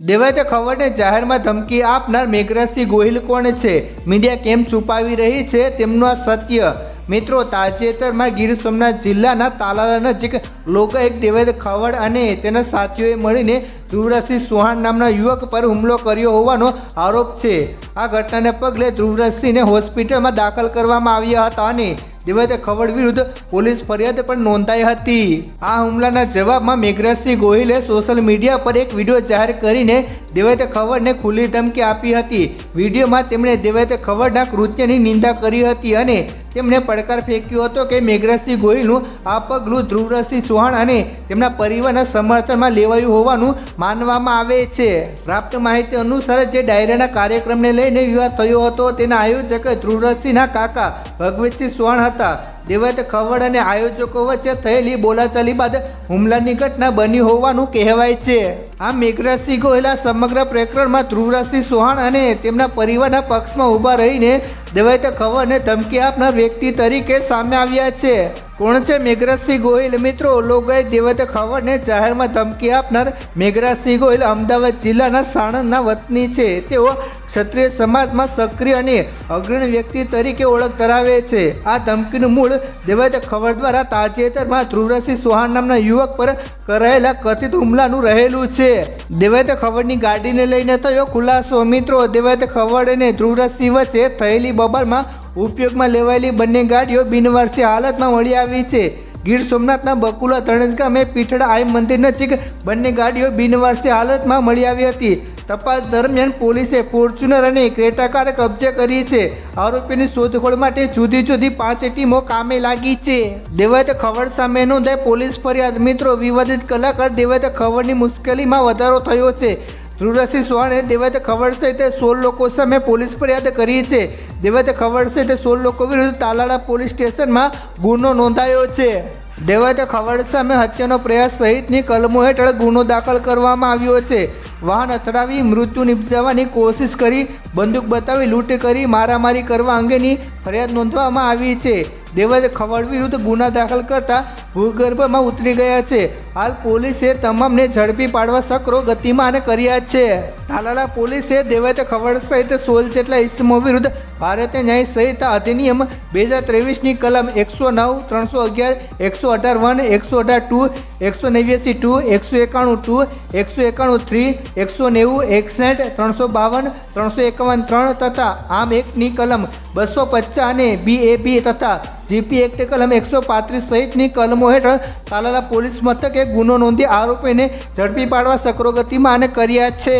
દેવાયતે ખબરને જાહેરમાં ધમકી આપનાર મેઘરાજસિંહ ગોહિલ કોણ છે? મીડિયા કેમ છુપાવી રહી છે? તેમનું આ સત્ય. મિત્રો, તાજેતરમાં ગીર સોમનાથ જિલ્લાના તાલાલા નજીક લોકો એક દેવાયત ખવડ અને તેના સાથીઓએ મળીને ધ્રુવરાજસિંહ ચૌહાણ નામના યુવક પર હુમલો કર્યો હોવાનો આરોપ છે. આ ઘટનાને પગલે ધ્રુવરાજસિંહને હોસ્પિટલમાં દાખલ કરવામાં આવ્યા હતા અને દેવાયતે ખવડ વિરુદ્ધ પોલીસ ફરિયાદ પણ નોંધાઈ હતી. આ હુમલાના જવાબમાં મેઘરાજસિંહ ગોહિલે સોશિયલ મીડિયા પર એક વીડિયો જાહેર કરીને દેવાયતે ખવડને ખુલ્લી ધમકી આપી હતી. વિડીયોમાં તેમણે દેવાયતે ખવડના કૃત્યની નિંદા કરી હતી અને તેમણે પડકાર ફેંક્યો હતો કે મેઘરાજસિંહ ગોહિલનું આ પગલું ધ્રુવરાજસિંહ ચૌહાણ અને તેમના પરિવારના સમર્થનમાં લેવાયું હોવાનું માનવામાં આવે છે. પ્રાપ્ત માહિતી અનુસાર જે ડાયરાના કાર્યક્રમને લઈને વિવાદ થયો હતો તેના આયોજક ધ્રુવરાજસિંહના કાકા ભગવતસિંહ ચૌહાણ હતા. દેવત ખવડ અને આયોજકો વચ્ચે થયેલી બોલાચાલી બાદ હુમલાની ઘટના બની હોવાનું કહેવાય છે. આ મેઘરાજસિંહ ગોહિલા સમગ્ર પ્રકરણમાં ધ્રુવરાજસિંહ સોહાણ અને તેમના પરિવારના પક્ષમાં ઊભા રહીને દેવાયત ને ધમકી આપનાર વ્યક્તિ તરીકે સામે આવ્યા છે. કોણ છે મેઘરાજસિંહ ગોહિલ? મિત્રો લોકોએ દેવત ખવડને જાહેરમાં ધમકી આપનાર મેઘરાજસિંહ ગોહિલ અમદાવાદ જિલ્લાના સાણંદના વતની છે. તેઓ ક્ષત્રિય સમાજમાં સક્રિય અને અગ્રણી વ્યક્તિ તરીકે ઓળખ ધરાવે છે. આ ધમકીનું મૂળ દેવત ખવડ દ્વારા તાજેતરમાં ધ્રુવરાજસિંહ સોહાણ નામના યુવક પર કરાયેલા કથિત હુમલાનું રહેલું છે. દેવત ખવડની ગાડીને લઈને થયો ખુલાસો. મિત્રો, દેવત ખવડ અને ધ્રુવરાજસિંહ વચ્ચે થયેલી બબાલમાં ઉપયોગમાં લેવાયેલી બંને ગાડીઓ બિનવારસી હાલતમાં મળી આવી છે. ગીર સોમનાથના બકુલા ધણેજ ગામે પીઠડા આઈ મંદિર નજીક બંને ગાડીઓ બિનવારસી હાલતમાં મળી આવી હતી. તપાસ દરમિયાન પોલીસે ફોર્ચ્યુનર અને ક્રેટા કાર કબજે કરી છે. આરોપીની શોધખોળ માટે જુદી જુદી પાંચ ટીમો કામે લાગી છે. દેવાયત ખબર સામે નોંધાય પોલીસ ફરિયાદ મિત્રો વિવાદિત કલાકાર દેવાયત ખબરની મુશ્કેલીમાં વધારો થયો છે. ધ્રુવસિંહ સોહાણે દેવાયત ખબર સહિત સોળ લોકો સામે પોલીસ ફરિયાદ કરી છે. દેવાયત ખબર સહિત સોળ લોકો વિરુદ્ધ તાલાળા પોલીસ સ્ટેશનમાં ગુનો નોંધાયો છે. દેવાયત ખબર સામે હત્યાનો પ્રયાસ સહિતની કલમો હેઠળ ગુનો દાખલ કરવામાં આવ્યો છે. વાહન અથડાવી મૃત્યુ નિપજાવવાની કોશિશ કરી, બંદૂક બતાવી, લૂંટ કરી, મારામારી કરવા અંગેની ફરિયાદ નોંધવામાં આવી છે. દેવાયત ખવડ વિરુદ્ધ ગુના દાખલ કરતા ભૂગર્ભમાં ઉતરી ગયા છે. હાલ પોલીસે તમામને ઝડપી પાડવા સક્રો ગતિમાન કર્યા છે. તાલાલા પોલીસે દેવાયત ખવડ સહિત સોળ જેટલા ઇસમો વિરુદ્ધ ભારતીય ન્યાય સંહિતા અધિનિયમ બે હજાર ત્રેવીસની કલમ એકસો નવ, ત્રણસો અગિયાર, એકસો અઢાર વન, એકસો અઢાર ટુ, એકસો નેવ્યાસી ટુ, એકસો એકાણું ટુ એકસો એકાણું થ્રી એકસો નેવું એકસઠ ત્રણસો બાવન, ત્રણસો એકાવન ત્રણ, તથા આમ એકની કલમ બસો પચાસ અને બી તથા જીપી એક્ટ કલમ એકસો પાંત્રીસ સહિતની કલમો હેઠળ તાલાલા પોલીસ મથકે ગુનો નોંધી આરોપીને ઝડપી પાડવા સક્રોગતિમાં અને કર્યા છે.